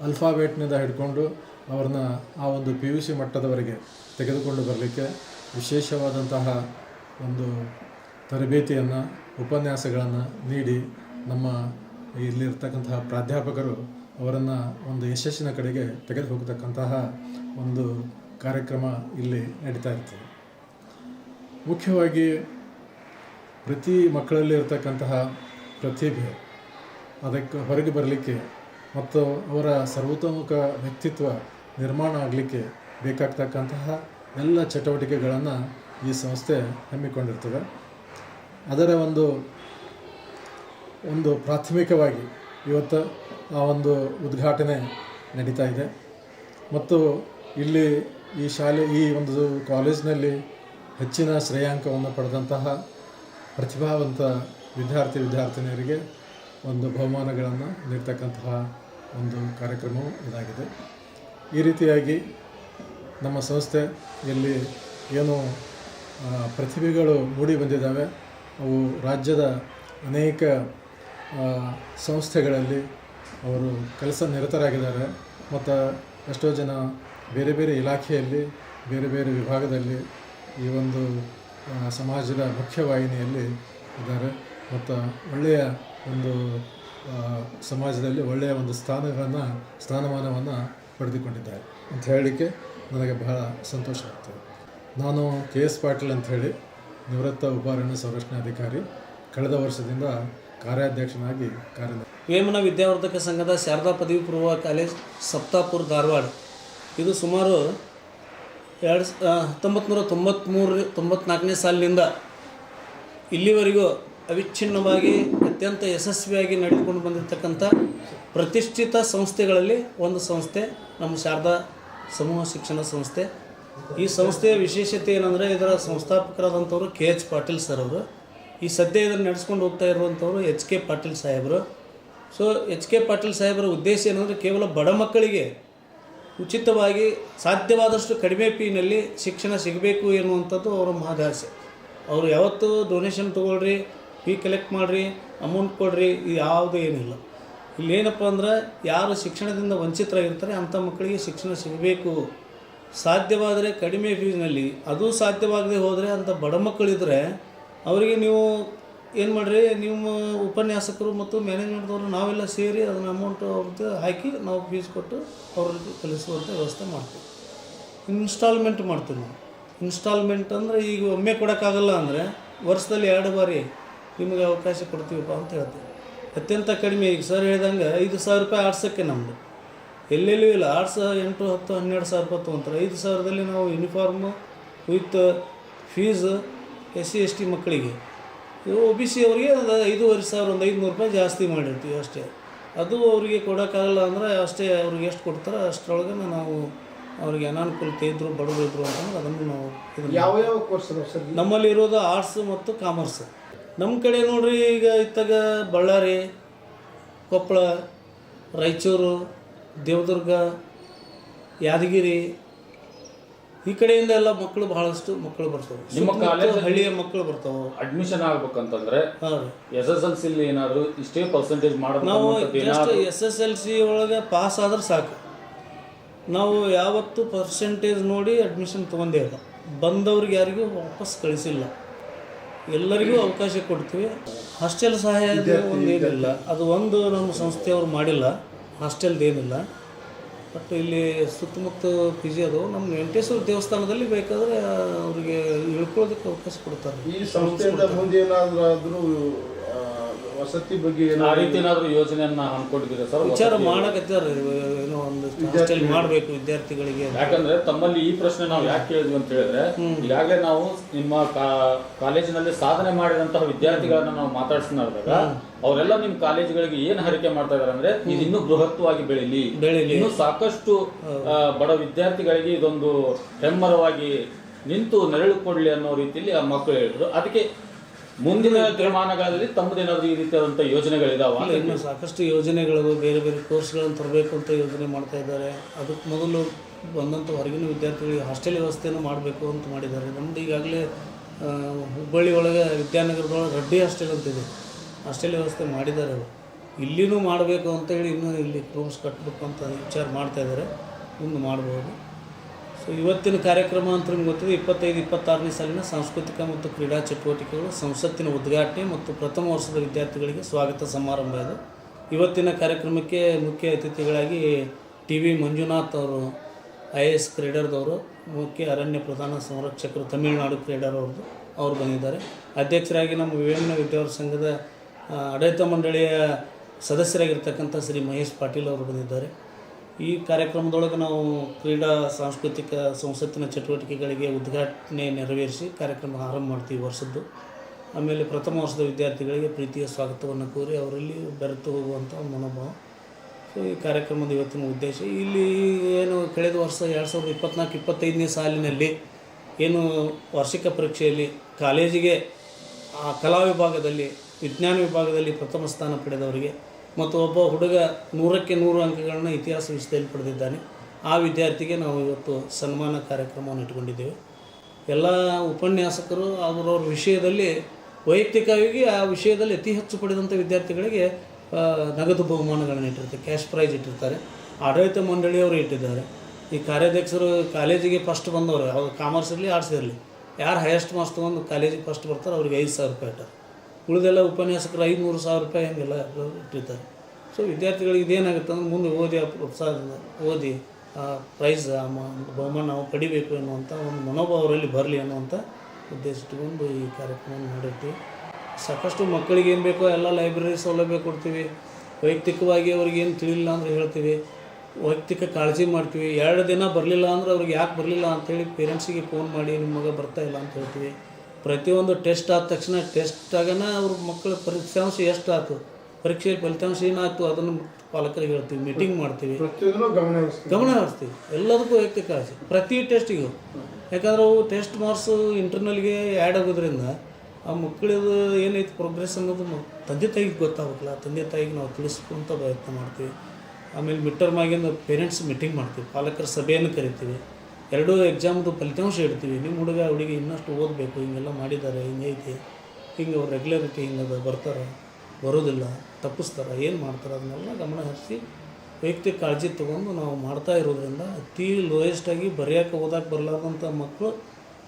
ಅಲ್ಫಾಬೆಟ್ನಿಂದ ಹಿಡ್ಕೊಂಡು ಅವ್ರನ್ನ ಆ ಒಂದು ಪಿ ಯು ಸಿ ಮಟ್ಟದವರೆಗೆ ತೆಗೆದುಕೊಂಡು ಬರಲಿಕ್ಕೆ ವಿಶೇಷವಾದಂತಹ ಒಂದು ತರಬೇತಿಯನ್ನು, ಉಪನ್ಯಾಸಗಳನ್ನು ನೀಡಿ ನಮ್ಮ ಇಲ್ಲಿರ್ತಕ್ಕಂತಹ ಪ್ರಾಧ್ಯಾಪಕರು ಅವರನ್ನು ಒಂದು ಯಶಸ್ಸಿನ ಕಡೆಗೆ ತೆಗೆದು ಹೋಗತಕ್ಕಂತಹ ಒಂದು ಕಾರ್ಯಕ್ರಮ ಇಲ್ಲಿ ನಡೀತಾ ಇರ್ತದೆ. ಮುಖ್ಯವಾಗಿ ಪ್ರತಿ ಮಕ್ಕಳಲ್ಲಿ ಇರತಕ್ಕಂತಹ ಪ್ರತಿಭೆ ಅದಕ್ಕೆ ಹೊರಗೆ ಬರಲಿಕ್ಕೆ ಮತ್ತು ಅವರ ಸರ್ವತೋಮುಖ ವ್ಯಕ್ತಿತ್ವ ನಿರ್ಮಾಣ ಆಗಲಿಕ್ಕೆ ಬೇಕಾಗ್ತಕ್ಕಂತಹ ಎಲ್ಲ ಚಟುವಟಿಕೆಗಳನ್ನು ಈ ಸಂಸ್ಥೆ ಹಮ್ಮಿಕೊಂಡಿರ್ತದೆ. ಅದರ ಒಂದು ಒಂದು ಪ್ರಾಥಮಿಕವಾಗಿ ಇವತ್ತು ಆ ಒಂದು ಉದ್ಘಾಟನೆ ನಡೀತಾ ಇದೆ. ಮತ್ತು ಇಲ್ಲಿ ಈ ಶಾಲೆ, ಈ ಒಂದು ಕಾಲೇಜಿನಲ್ಲಿ ಹೆಚ್ಚಿನ ಶ್ರೇಯಾಂಕವನ್ನು ಪಡೆದಂತಹ ಪ್ರತಿಭಾವಂತ ವಿದ್ಯಾರ್ಥಿ, ವಿದ್ಯಾರ್ಥಿನಿಯರಿಗೆ ಒಂದು ಬಹುಮಾನಗಳನ್ನು ನೀಡ್ತಕ್ಕಂತಹ ಒಂದು ಕಾರ್ಯಕ್ರಮವು ಇದಾಗಿದೆ. ಈ ರೀತಿಯಾಗಿ ನಮ್ಮ ಸಂಸ್ಥೆ ಇಲ್ಲಿ ಏನು ಪ್ರತಿಭೆಗಳು ಮೂಡಿ ಬಂದಿದ್ದಾವೆ. ಅವು ರಾಜ್ಯದ ಅನೇಕ ಸಂಸ್ಥೆಗಳಲ್ಲಿ ಅವರು ಕೆಲಸ ನಿರತರಾಗಿದ್ದಾರೆ. ಮತ್ತು ಎಷ್ಟೋ ಜನ ಬೇರೆ ಬೇರೆ ಇಲಾಖೆಯಲ್ಲಿ, ಬೇರೆ ಬೇರೆ ವಿಭಾಗದಲ್ಲಿ ಈ ಒಂದು ಸಮಾಜದ ಮುಖ್ಯವಾಹಿನಿಯಲ್ಲಿ ಇದ್ದಾರೆ. ಮತ್ತು ಒಳ್ಳೆಯ ಒಂದು ಸಮಾಜದಲ್ಲಿ ಒಳ್ಳೆಯ ಒಂದು ಸ್ಥಾನಗಳನ್ನು, ಸ್ಥಾನಮಾನವನ್ನು ಪಡೆದುಕೊಂಡಿದ್ದಾರೆ. ಅಂತ ಹೇಳಲಿಕ್ಕೆ ನನಗೆ ಬಹಳ ಸಂತೋಷ ಆಗ್ತದೆ ನಾನು ಕೆ ಎಸ್ ಪಾಟೀಲ್ ಅಂತ ಹೇಳಿ ನಿವೃತ್ತ ಉಪಾರಣ್ಯ ಸಂರಕ್ಷಣಾಧಿಕಾರಿ ಕಳೆದ ವರ್ಷದಿಂದ ಕಾರ್ಯಾಧ್ಯಕ್ಷನಾಗಿ ಕಾರ್ಯ ವೇಮನ ವಿದ್ಯಾವರ್ಧಕ ಸಂಘದ ಶಾರದಾ ಪದವಿ ಪೂರ್ವ ಕಾಲೇಜ್ ಸಪ್ತಾಪುರ ಧಾರವಾಡ. ಇದು ಸುಮಾರು ಎರಡು ಹತ್ತೊಂಬತ್ತು ನೂರ ತೊಂಬತ್ತ್ಮೂರು ತೊಂಬತ್ನಾಲ್ಕನೇ ಸಾಲಿನಿಂದ ಇಲ್ಲಿವರೆಗೂ ಅವಿಚ್ಛಿನ್ನವಾಗಿ, ಅತ್ಯಂತ ಯಶಸ್ವಿಯಾಗಿ ನಡೆದುಕೊಂಡು ಬಂದಿರತಕ್ಕಂಥ ಪ್ರತಿಷ್ಠಿತ ಸಂಸ್ಥೆಗಳಲ್ಲಿ ಒಂದು ಸಂಸ್ಥೆ ನಮ್ಮ ಶಾರದಾ ಸಮೂಹ ಶಿಕ್ಷಣ ಸಂಸ್ಥೆ. ಈ ಸಂಸ್ಥೆಯ ವಿಶೇಷತೆ ಏನಂದರೆ ಇದರ ಸಂಸ್ಥಾಪಕರಾದಂಥವ್ರು ಕೆ ಎಚ್ ಪಾಟೀಲ್ ಸರ್ ಅವರು. ಈ ಸದ್ಯ ಇದನ್ನು ನಡೆಸ್ಕೊಂಡು ಹೋಗ್ತಾ ಇರುವಂಥವ್ರು ಎಚ್ ಕೆ ಪಾಟೀಲ್ ಸಾಹೇಬರು. ಸೊ ಎಚ್ ಕೆ ಪಾಟೀಲ್ ಸಾಹೇಬರ ಉದ್ದೇಶ ಏನಂದರೆ ಕೇವಲ ಬಡ ಮಕ್ಕಳಿಗೆ ಉಚಿತವಾಗಿ ಸಾಧ್ಯವಾದಷ್ಟು ಕಡಿಮೆ ಪೀನಲ್ಲಿ ಶಿಕ್ಷಣ ಸಿಗಬೇಕು ಎನ್ನುವಂಥದ್ದು ಅವರ ಮಹದಾಸೆ ಅವರು ಯಾವತ್ತೂ ಡೊನೇಷನ್ ತೊಗೊಳ್ರಿ ಫೀ ಕಲೆಕ್ಟ್ ಮಾಡಿರಿ ಅಮೌಂಟ್ ಕೊಡ್ರಿ, ಇದು ಯಾವುದೂ ಏನಿಲ್ಲ. ಇಲ್ಲೇನಪ್ಪ ಅಂದ್ರೆ ಯಾರು ಶಿಕ್ಷಣದಿಂದ ವಂಚಿತರಾಗಿರ್ತಾರೆ ಅಂಥ ಮಕ್ಕಳಿಗೆ ಶಿಕ್ಷಣ ಸಿಗಬೇಕು. ಸಾಧ್ಯವಾದರೆ ಕಡಿಮೆ ಫೀಸ್ನಲ್ಲಿ, ಅದು ಸಾಧ್ಯವಾಗದೆ ಹೋದರೆ ಅಂಥ ಬಡ ಮಕ್ಕಳಿದ್ರೆ ಅವರಿಗೆ ನೀವು ಏನು ಮಾಡಿರಿ, ನಿಮ್ಮ ಉಪನ್ಯಾಸಕರು ಮತ್ತು ಮ್ಯಾನೇಜ್ಮೆಂಟ್ದವರು ನಾವೆಲ್ಲ ಸೇರಿ ಅದನ್ನು ಅಮೌಂಟ್ ಅವ್ರದ್ದು ಹಾಕಿ ನಾವು ಫೀಸ್ ಕೊಟ್ಟು ಅವ್ರಿಗೆ ಕಲಿಸುವಂಥ ವ್ಯವಸ್ಥೆ ಮಾಡ್ತೀವಿ. ಇನ್ಸ್ಟಾಲ್ಮೆಂಟ್ ಮಾಡ್ತೀವಿ ನಾವು. ಇನ್ಸ್ಟಾಲ್ಮೆಂಟ್ ಅಂದರೆ ಈಗ ಒಮ್ಮೆ ಕೊಡೋಕ್ಕಾಗಲ್ಲ ಅಂದರೆ ವರ್ಷದಲ್ಲಿ ಎರಡು ಬಾರಿ ನಿಮಗೆ ಅವಕಾಶ ಕೊಡ್ತೀವಪ್ಪ ಅಂತ ಹೇಳ್ತೀವಿ ಅತ್ಯಂತ ಕಡಿಮೆ, ಈಗ ಸರ್ ಹೇಳ್ದಂಗೆ ಐದು ಸಾವಿರ ರೂಪಾಯಿ ಆಡ್ಸೋಕ್ಕೆ ನಮ್ಮದು ಎಲ್ಲೆಲ್ಲೂ ಇಲ್ಲ. ಆರು ಸಾವಿರ ಎಂಟು ಹತ್ತು ಹನ್ನೆರಡು ಸಾವಿರ ರೂಪಾಯಿ ತೊಗೊಂತಾರೆ. ಐದು ಸಾವಿರದಲ್ಲಿ ನಾವು uniform with fees S C S T ಮಕ್ಕಳಿಗೆ ಒ ಬಿ ಸಿ ಅವರಿಗೆ ಒಂದು ಐದೂವರೆ ಸಾವಿರ ಒಂದು ಐದುನೂರು ರೂಪಾಯಿ ಜಾಸ್ತಿ ಮಾಡಿರ್ತೀವಿ ಅಷ್ಟೇ. ಅದು ಅವರಿಗೆ ಕೊಡೋಕ್ಕಾಗಲ್ಲ ಅಂದರೆ ಅಷ್ಟೇ ಅವ್ರಿಗೆ ಎಷ್ಟು ಕೊಡ್ತಾರೆ ಅಷ್ಟರೊಳಗೆ ನಾವು ಅವ್ರಿಗೆ ಅನಾನುಕೂಲತೆ ಇದ್ದರು ಬಡವರು ಇದ್ರು ಅಂತಂದ್ರೆ ಅದನ್ನು ನಾವು ಯಾವ ಯಾವ ಕೋರ್ಸ್ ಸರ್ ನಮ್ಮಲ್ಲಿ ಇರೋದು ಆರ್ಟ್ಸ್ ಮತ್ತು ಕಾಮರ್ಸ್ ನಮ್ಮ ಕಡೆ ನೋಡಿರಿ ಈಗ ಇತ್ತಾಗ ಬಳ್ಳಾರಿ ಕೊಪ್ಪಳ ರಾಯಚೂರು ದೇವದುರ್ಗ ಯಾದಗಿರಿ ಈ ಕಡೆಯಿಂದ ಎಲ್ಲ ಮಕ್ಕಳು ಬಹಳಷ್ಟು ಮಕ್ಕಳು ಬರ್ತವೆ. ನಿಮ್ಮ ಕಾಲೇಜ್ ಹಳ್ಳಿಯ ಮಕ್ಕಳು ಬರ್ತಾವೆ. ಅಡ್ಮಿಷನ್ ಆಗ್ಬೇಕಂತಂದ್ರೆ ಎಸ್ ಎಸ್ ಎಲ್ ಸಿ ಏನಾದ್ರು ಇಷ್ಟೇ ಪರ್ಸೆಂಟೇಜ್ ನಾವು ಮಾಡಬೇಕು just S S L C ಒಳಗೆ ಪಾಸ್ ಆದ್ರೆ ಸಾಕು. ನಾವು ಯಾವತ್ತು ಪರ್ಸೆಂಟೇಜ್ ನೋಡಿ ಅಡ್ಮಿಷನ್ ತೊಗೊಂಡೇ ಇಲ್ಲ. ಬಂದವ್ರಿಗೆ ಯಾರಿಗೂ ವಾಪಸ್ ಕಳಿಸಿಲ್ಲ. ಎಲ್ಲರಿಗೂ ಅವಕಾಶ ಕೊಡ್ತೀವಿ. ಹಾಸ್ಟೆಲ್ ಸಹಾಯ ಒಂದು ಏನಿಲ್ಲ ಅದು ಒಂದು ನಮ್ಮ ಸಂಸ್ಥೆಯವರು ಮಾಡಿಲ್ಲ. ಹಾಸ್ಟೆಲ್ದು ಏನಿಲ್ಲ. ಬಟ್ ಇಲ್ಲಿ ಸುತ್ತಮುತ್ತ ಪಿ ಜಿ ಅದು ನಮ್ಮ ವೆಂಕಟೇಶ್ವರ ದೇವಸ್ಥಾನದಲ್ಲಿ ಬೇಕಾದರೆ ಅವರಿಗೆ ಇಳ್ಕೊಳ್ಳೋದಕ್ಕೆ ಅವಕಾಶ ಕೊಡ್ತಾರೆ. ಈ ಸಂಸ್ಥೆಯಿಂದ ಮುಂದೆ ಏನಾದರೂ ಆದ್ರೂ ವಸತಿ ಬಗ್ಗೆ ಆ ರೀತಿ ಏನಾದರೂ ಯೋಜನೆಯನ್ನ ಹಮ್ಮಿಕೊಂಡಿದ್ದೀರಾ ಸರ್? ವಿಚಾರ ಮಾಡಕತ್ತಾರ ಏನೋ ಒಂದು ಹಾಸ್ಟೆಲ್ ಮಾಡಬೇಕು ವಿದ್ಯಾರ್ಥಿಗಳಿಗೆ ಯಾಕಂದ್ರೆ ತಮ್ಮಲ್ಲಿ ಈ ಪ್ರಶ್ನೆ ನಾವು ಯಾಕೆ ಕೇಳಿದ್ವಿ ಅಂತ ಹೇಳಿದ್ರೆ ಈಗಾಗಲೇ ನಾವು ನಿಮ್ಮ ಕಾ- ಕಾಲೇಜಿನಲ್ಲಿ ಸಾಧನೆ ಮಾಡಿದಂತಹ ವಿದ್ಯಾರ್ಥಿಗಳನ್ನ ನಾವು ಮಾತಾಡ್ಸಿದಾಗ ಅವರೆಲ್ಲ ನಿಮ್ಮ ಕಾಲೇಜುಗಳಿಗೆ ಏನ್ ಹರಿಕೆ ಮಾಡ್ತಾ ಇದಾರೆ ಅಂದ್ರೆ ಇದು ಇನ್ನೂ ಬೃಹತ್ವಾಗಿ ಬೆಳಿಲಿ. ಬೆಳೀಲಿ. ಇನ್ನೂ ಸಾಕಷ್ಟು ಆ, ಬಡ ವಿದ್ಯಾರ್ಥಿಗಳಿಗೆ ಇದೊಂದು ಹೆಮ್ಮರವಾಗಿ ನಿಂತು ನೆರಳು ಕೊಡ್ಲಿ ಅನ್ನೋ ರೀತಿಯಲ್ಲಿ ಆ ಮಕ್ಕಳು ಹೇಳಿದ್ರು. ಅದಕ್ಕೆ ಮುಂದಿನ ದಿನಮಾನಗಳಲ್ಲಿ ತಮ್ಮದೇನಾದ್ರೂ ಈ ರೀತಿಯಾದಂಥ ಯೋಜನೆಗಳಿದಾವ ಇನ್ನು ಸಾಕಷ್ಟು ಯೋಜನೆಗಳು ಬೇರೆ ಬೇರೆ ಕೋರ್ಸ್ಗಳನ್ನು ತರಬೇಕು ಅಂತ ಯೋಜನೆ ಮಾಡ್ತಾ ಇದ್ದಾರೆ. ಅದಕ್ಕೆ ಮೊದಲು ಬಂದಂಥ ಹೊರಗಿನ ವಿದ್ಯಾರ್ಥಿಗಳಿಗೆ ಹಾಸ್ಟೆಲ್ ವ್ಯವಸ್ಥೆಯನ್ನು ಮಾಡಬೇಕು ಅಂತ ಮಾಡಿದ್ದಾರೆ. ನಮ್ದು ಈಗಾಗಲೇ ಹುಬ್ಬಳ್ಳಿ ಒಳಗೆ ವಿದ್ಯಾನಗರದೊಳಗೆ ರೆಡ್ಡಿ ಹಾಸ್ಟೆಲ್ ಅಂತಿದೆ ಹಾಸ್ಟೆಲ್ ವ್ಯವಸ್ಥೆ ಮಾಡಿದ್ದಾರೆ ಅವರು. ಇಲ್ಲಿನೂ ಮಾಡಬೇಕು ಅಂತ ಹೇಳಿ ಇನ್ನೂ ಇಲ್ಲಿ ರೂಮ್ಸ್ ಕಟ್ಟಬೇಕು ಅಂತ ವಿಚಾರ ಮಾಡ್ತಾ ಇದ್ದಾರೆ. ಇನ್ನು ಮಾಡ್ಬೋದು. ಸೊ ಇವತ್ತಿನ ಕಾರ್ಯಕ್ರಮ ಅಂತ ನಿಮ್ಗೆ ಗೊತ್ತಿದೆ, ಇಪ್ಪತ್ತೈದು, ಇಪ್ಪತ್ತಾರನೇ ಸಾಲಿನ ಸಾಂಸ್ಕೃತಿಕ ಮತ್ತು ಕ್ರೀಡಾ ಚಟುವಟಿಕೆಗಳು ಸಂಸತ್ತಿನ ಉದ್ಘಾಟನೆ ಮತ್ತು ಪ್ರಥಮ ವರ್ಷದ ವಿದ್ಯಾರ್ಥಿಗಳಿಗೆ ಸ್ವಾಗತ ಸಮಾರಂಭ ಅದು ಇವತ್ತಿನ ಕಾರ್ಯಕ್ರಮಕ್ಕೆ ಮುಖ್ಯ ಅತಿಥಿಗಳಾಗಿ ಟಿ ವಿ ಮಂಜುನಾಥ್ ಅವರು, ಐ ಎ ಎಸ್ ಕ್ರೀಡರ್ದವರು, ಮುಖ್ಯ ಅರಣ್ಯ ಪ್ರಧಾನ ಸಂರಕ್ಷಕರು, ತಮಿಳುನಾಡು ಕ್ರೀಡರ್ ಅವ್ರದ್ದು ಅವ್ರು ಬಂದಿದ್ದಾರೆ. ಅಧ್ಯಕ್ಷರಾಗಿ ನಮ್ಮ ವಿವೇಕಾನಂದ ವಿದ್ಯಾವರ ಸಂಘದ ಆಡಳಿತ ಮಂಡಳಿಯ ಸದಸ್ಯರಾಗಿರ್ತಕ್ಕಂಥ ಶ್ರೀ ಮಹೇಶ್ ಪಾಟೀಲ್ ಅವರು ಬಂದಿದ್ದಾರೆ. ಈ ಕಾರ್ಯಕ್ರಮದೊಳಗೆ ನಾವು ಕ್ರೀಡಾ ಸಾಂಸ್ಕೃತಿಕ ಸಂಸತ್ತಿನ ಚಟುವಟಿಕೆಗಳಿಗೆ ಉದ್ಘಾಟನೆ ನೆರವೇರಿಸಿ ಕಾರ್ಯಕ್ರಮ ಆರಂಭ ಮಾಡ್ತೀವಿ ವರ್ಷದ್ದು. ಆಮೇಲೆ ಪ್ರಥಮ ವರ್ಷದ ವಿದ್ಯಾರ್ಥಿಗಳಿಗೆ ಪ್ರೀತಿಯ ಸ್ವಾಗತವನ್ನು ಕೋರಿ ಅವರಲ್ಲಿ ಬೆರೆತು ಹೋಗುವಂಥ ಮನೋಭಾವ. ಸೊ ಈ ಕಾರ್ಯಕ್ರಮದ ಇವತ್ತಿನ ಉದ್ದೇಶ, ಇಲ್ಲಿ ಏನು ಕಳೆದ ವರ್ಷ ಎರಡು ಸಾವಿರದ ಇಪ್ಪತ್ನಾಲ್ಕು ಇಪ್ಪತ್ತೈದನೇ ಸಾಲಿನಲ್ಲಿ ಏನು ವಾರ್ಷಿಕ ಪರೀಕ್ಷೆಯಲ್ಲಿ ಕಾಲೇಜಿಗೆ ಆ ಕಲಾ ವಿಭಾಗದಲ್ಲಿ, ವಿಜ್ಞಾನ ವಿಭಾಗದಲ್ಲಿ ಪ್ರಥಮ ಸ್ಥಾನ ಪಡೆದವರಿಗೆ ಮತ್ತು ಒಬ್ಬ ಹುಡುಗ ನೂರಕ್ಕೆ ನೂರು ಅಂಕಗಳನ್ನ ಇತಿಹಾಸ ವಿಷಯದಲ್ಲಿ ಪಡೆದಿದ್ದಾನೆ. ಆ ವಿದ್ಯಾರ್ಥಿಗೆ ನಾವು ಇವತ್ತು ಸನ್ಮಾನ ಕಾರ್ಯಕ್ರಮವನ್ನು ಇಟ್ಕೊಂಡಿದ್ದೇವೆ. ಎಲ್ಲ ಉಪನ್ಯಾಸಕರು ಅವರವ್ರ ವಿಷಯದಲ್ಲಿ ವೈಯಕ್ತಿಕವಾಗಿ ಆ ವಿಷಯದಲ್ಲಿ ಅತಿ ಹೆಚ್ಚು ಪಡೆದಂಥ ವಿದ್ಯಾರ್ಥಿಗಳಿಗೆ ನಗದು ಬಹುಮಾನಗಳನ್ನು ಇಟ್ಟಿರ್ತಾರೆ, ಕ್ಯಾಶ್ ಪ್ರೈಸ್ ಇಟ್ಟಿರ್ತಾರೆ, ಆಡಳಿತ ಮಂಡಳಿಯವರು ಇಟ್ಟಿದ್ದಾರೆ. ಈ ಕಾರ್ಯಾಧ್ಯಕ್ಷರು ಕಾಲೇಜಿಗೆ ಫಸ್ಟ್ ಬಂದವರು ಅವ್ರು ಕಾಮರ್ಸ್ ಇರಲಿ, ಆರ್ಟ್ಸ್ ಇರಲಿ, ಯಾರು ಹೈಯೆಸ್ಟ್ ಮಾರ್ಕ್ಸ್ ತೊಗೊಂಡು ಕಾಲೇಜಿಗೆ ಫಸ್ಟ್ ಬರ್ತಾರೆ ಅವ್ರಿಗೆ ಐದು ಸಾವಿರ ರೂಪಾಯಿ ಇಟ್ಟಾರೆ ಉಳಿದೆಲ್ಲ ಉಪನ್ಯಾಸಕರು ಐದುನೂರು ಸಾವಿರ ರೂಪಾಯಿ ಹಂಗೆಲ್ಲ ಇಟ್ಟಿರ್ತಾರೆ ಸೊ ವಿದ್ಯಾರ್ಥಿಗಳಿಗೆ ಇದೇನಾಗುತ್ತೆ ಅಂದ್ರೆ ಮುಂದೆ ಓದಿ ಆ ಪ್ರೋತ್ಸಾಹದಿಂದ ಓದಿ, ಆ ಪ್ರೈಸ್ ಬಹುಮಾನ ನಾವು ಪಡಿಬೇಕು ಅನ್ನುವಂಥ ಒಂದು ಮನೋಭಾವ ಅವರಲ್ಲಿ ಬರಲಿ ಅನ್ನುವಂಥ ಉದ್ದೇಶ ಇಟ್ಕೊಂಡು ಈ ಕಾರ್ಯಕ್ರಮ ಮಾಡಿರ್ತೀವಿ. ಸಾಕಷ್ಟು ಮಕ್ಕಳಿಗೆ ಏನು ಬೇಕೋ ಎಲ್ಲ ಲೈಬ್ರರಿ ಸೌಲಭ್ಯ ಕೊಡ್ತೀವಿ. ವೈಯಕ್ತಿಕವಾಗಿ ಅವ್ರಿಗೆ ಏನು ತಿಳಿಲಿಲ್ಲ ಅಂದ್ರೆ ಹೇಳ್ತೀವಿ. ವೈಯಕ್ತಿಕ ಕಾಳಜಿ ಮಾಡ್ತೀವಿ. ಎರಡು ದಿನ ಬರಲಿಲ್ಲ ಅಂದ್ರೆ ಅವ್ರಿಗೆ ಯಾಕೆ ಬರಲಿಲ್ಲ ಅಂತೇಳಿ ಪೇರೆಂಟ್ಸಿಗೆ ಫೋನ್ ಮಾಡಿ ನಿಮ್ಮ ಮಗ ಬರ್ತಾ ಇಲ್ಲ ಅಂತ ಹೇಳ್ತೀವಿ. ಪ್ರತಿಯೊಂದು ಟೆಸ್ಟ್ ಆದ ತಕ್ಷಣ ಟೆಸ್ಟ್ ಆಗನ ಅವ್ರ ಮಕ್ಕಳ ಫಲಿತಾಂಶ ಎಷ್ಟು ಆಯ್ತು ಪರೀಕ್ಷೆಯ ಫಲಿತಾಂಶ ಏನಾಯ್ತು? ಅದನ್ನು ಪಾಲಕರಿಗೆ ಹೇಳ್ತೀವಿ ಮೀಟಿಂಗ್ ಮಾಡ್ತೀವಿ. ಗಮನ ಹರಿಸ್ತೀವಿ. ಎಲ್ಲದಕ್ಕೂ ವೈಯಕ್ತಿಕ ಕಾಳಜಿ ಪ್ರತಿ ಟೆಸ್ಟಿಗೂ ಯಾಕಂದ್ರೆ ಅವು ಟೆಸ್ಟ್ ಮಾರ್ಕ್ಸು ಇಂಟರ್ನಲ್ಗೆ ಆ್ಯಡ್ ಆಗೋದ್ರಿಂದ ಆ ಮಕ್ಕಳದು ಏನೈತೆ ಪ್ರೋಗ್ರೆಸ್ ಅನ್ನೋದು ತಂದೆ ತಾಯಿಗೆ ಗೊತ್ತಾಗಬೇಕಲ್ಲ. ತಂದೆ ತಾಯಿಗೆ ನಾವು ತಿಳಿಸ್ಕೊಂತ ಪ್ರಯತ್ನ ಮಾಡ್ತೀವಿ. ಆಮೇಲೆ ಮಿಡ್ ಟರ್ಮ್ ಆಗಿಂದ ಪೇರೆಂಟ್ಸ್ ಮೀಟಿಂಗ್ ಮಾಡ್ತೀವಿ. ಪಾಲಕರ ಸಭೆಯನ್ನು ಕರಿತೀವಿ. ಎರಡೂ ಎಕ್ಸಾಮ್ದು ಫಲಿತಾಂಶ ಇಡ್ತೀವಿ. ನಿಮ್ಮ ಹುಡುಗ, ಹುಡುಗಿ ಇನ್ನಷ್ಟು ಓದಬೇಕು, ಹಿಂಗೆಲ್ಲ ಮಾಡಿದ್ದಾರೆ ಹಿಂಗೈತಿ ಹಿಂಗೆ ಅವ್ರು ರೆಗ್ಯುಲರಿಟಿ ಹಿಂಗದ ಬರ್ತಾರೆ, ಬರೋದಿಲ್ಲ, ತಪ್ಪಿಸ್ತಾರೆ, ಏನು ಮಾಡ್ತಾರೆ ಅದನ್ನೆಲ್ಲ ಗಮನ ಹರಿಸಿ ವೈಯಕ್ತಿಕ ಕಾಳಜಿ ತೊಗೊಂಡು ನಾವು ಮಾಡ್ತಾ ಇರೋದ್ರಿಂದ ಅತಿ ಲೋಯೆಸ್ಟಾಗಿ ಬರೆಯೋಕೆ ಓದಕ್ಕೆ ಬರಲಾರ್ದಂಥ ಮಕ್ಕಳು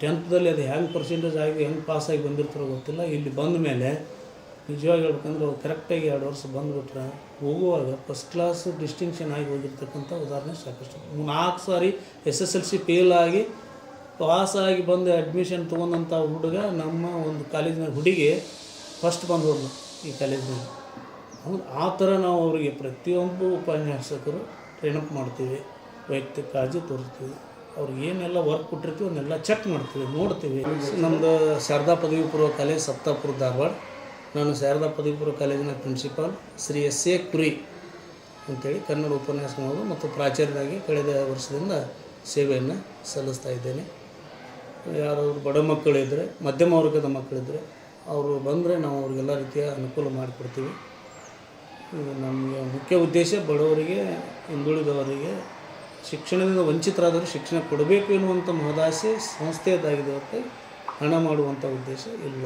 ಟೆಂತ್ದಲ್ಲಿ ಅದು ಹೆಂಗೆ ಪರ್ಸೆಂಟೇಜ್ ಆಗಿ, ಹೆಂಗೆ ಪಾಸಾಗಿ ಬಂದಿರ್ತಾರೋ ಗೊತ್ತಿಲ್ಲ. ಇಲ್ಲಿ ಬಂದ ಮೇಲೆ ನಿಜವಾಗಿ ಹೇಳ್ಬೇಕಂದ್ರೆ ಅವ್ರು ಕರೆಕ್ಟಾಗಿ ಎರಡು ವರ್ಷ ಬಂದುಬಿಟ್ರೆ ಹೋಗುವಾಗ ಫಸ್ಟ್ ಕ್ಲಾಸ್ ಡಿಸ್ಟಿಂಕ್ಷನ್ ಆಗಿ ಹೋಗಿರ್ತಕ್ಕಂಥ ಉದಾಹರಣೆ ಸಾಕಷ್ಟು. ನಾಲ್ಕು ಸಾರಿ S S L C fail ಆಗಿ ಪಾಸಾಗಿ ಬಂದು ಅಡ್ಮಿಷನ್ ತೊಗೊಂಡಂಥ ಹುಡುಗ ನಮ್ಮ ಒಂದು ಕಾಲೇಜಿನ ಹುಡುಗಿ ಫಸ್ಟ್ ಬಂದು ಹೋದ್ಲು ಈ ಕಾಲೇಜಿನಲ್ಲಿ ಹೌದು, ಆ ಥರ ನಾವು ಅವರಿಗೆ ಪ್ರತಿಯೊಂದು ಉಪನ್ಯಾಸಕರು ಟ್ರೈನಪ್ ಮಾಡ್ತೀವಿ, ವೈಯಕ್ತಿಕ ಕಾಳಜಿ ತೋರಿಸ್ತೀವಿ. ಅವ್ರಿಗೆ ಏನೆಲ್ಲ ವರ್ಕ್ ಕೊಟ್ಟಿರ್ತೀವಿ ಅವನ್ನೆಲ್ಲ ಚೆಕ್ ಮಾಡ್ತೀವಿ, ನೋಡ್ತೀವಿ. ನಮ್ಮದು ಶಾರದಾ ಪದವಿ ಪೂರ್ವ ಕಾಲೇಜ್ ಸಪ್ತಾಪುರ ಧಾರವಾಡ. ನಾನು ಶಾರದಾ ಪದವಿಪೂರ್ವ ಕಾಲೇಜಿನ ಪ್ರಿನ್ಸಿಪಾಲ್ ಶ್ರೀ ಎಸ್ ಎ ಕುರಿ ಅಂತೇಳಿ ಕನ್ನಡ ಉಪನ್ಯಾಸ ಮಾಡೋದು ಮತ್ತು ಪ್ರಾಚಾರ್ಯರಾಗಿ ಕಳೆದ ವರ್ಷದಿಂದ ಸೇವೆಯನ್ನು ಸಲ್ಲಿಸ್ತಾ ಇದ್ದೇನೆ. ಯಾರಾದ್ರು ಬಡ ಮಕ್ಕಳಿದ್ದರೆ ಮಧ್ಯಮ ವರ್ಗದ ಮಕ್ಕಳಿದ್ದರೆ ಅವರು ಬಂದರೆ ನಾವು ಅವ್ರಿಗೆಲ್ಲ ರೀತಿಯ ಅನುಕೂಲ ಮಾಡಿಕೊಡ್ತೀವಿ. ನಮಗೆ ಮುಖ್ಯ ಉದ್ದೇಶ ಬಡವರಿಗೆ, ಹಿಂದುಳಿದವರಿಗೆ, ಶಿಕ್ಷಣದಿಂದ ವಂಚಿತರಾದರೂ ಶಿಕ್ಷಣ ಕೊಡಬೇಕು ಎನ್ನುವಂಥ ಮಹದಾಸೆ ಸಂಸ್ಥೆಯದಾಗಿದೆ ಹಣ ಮಾಡುವಂಥ ಉದ್ದೇಶ ಇಲ್ಲ.